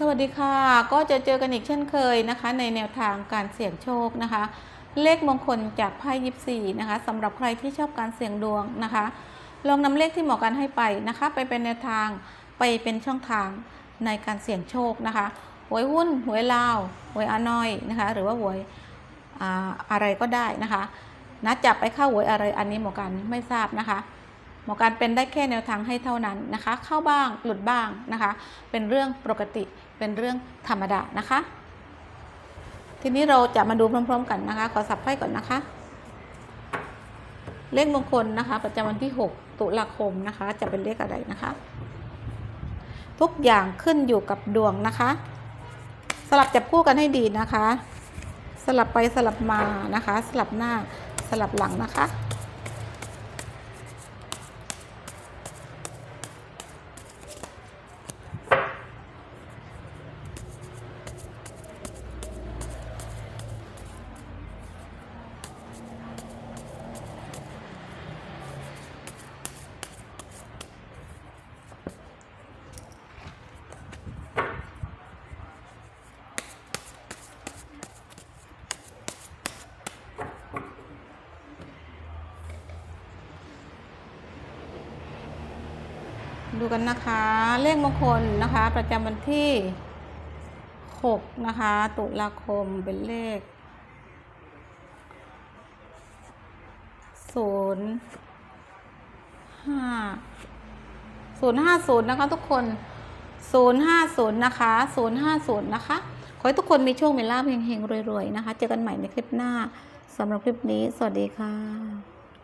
สวัสดีค่ะ ก็จะเจอกันอีกเช่นเคยนะคะ ในแนวทางการเสี่ยงโชคนะคะ เลขมงคลจากไพ่ยิปซีนะคะสำหรับใครที่ชอบการเสี่ยงดวงนะคะ ลองนำเลขที่เหมาะกันให้ไปนะคะ ไปเป็นแนวทางไปเป็นช่องทางในการเสี่ยงโชคนะคะหวยหุ้นหวยลาวหวยอานอยนะคะ หรือว่าหวยออะไรก็ได้นะคะนะจับไปเข้าหวยอะไรอันนี้หมอกันไม่ทราบนะคะ มอการเป็นได้แค่แนวทางให้เท่านั้นนะคะ เข้าบ้างหลุดบ้างนะคะ เป็นเรื่องปกติเป็นเรื่องธรรมดานะคะ ทีนี้เราจะมาดูพร้อม ๆ กันนะคะ ขอสับไพ่ก่อนนะคะ เลขมงคลนะคะ ประจำวันที่ 6 ตุลาคมนะคะ จะเป็นเลขอะไรนะคะ ทุกอย่างขึ้นอยู่กับดวงนะคะ สลับจับคู่กันให้ดีนะคะ สลับไปสลับมานะคะ สลับหน้าสลับหลังนะคะ ดูกันนะคะเลขมงคลนะคะประจำวันที่6นะคะ ตุลาคมเป็นเลข 0 5 0 5 0 นะคะทุกคน 0 5 0 นะคะ 0 5 0 นะคะ ขอให้ทุกคนมีโชคมีลาภเฮงๆรวยๆ นะคะ เจอกันใหม่ในคลิปหน้าสำหรับคลิปนี้ สวัสดีค่ะ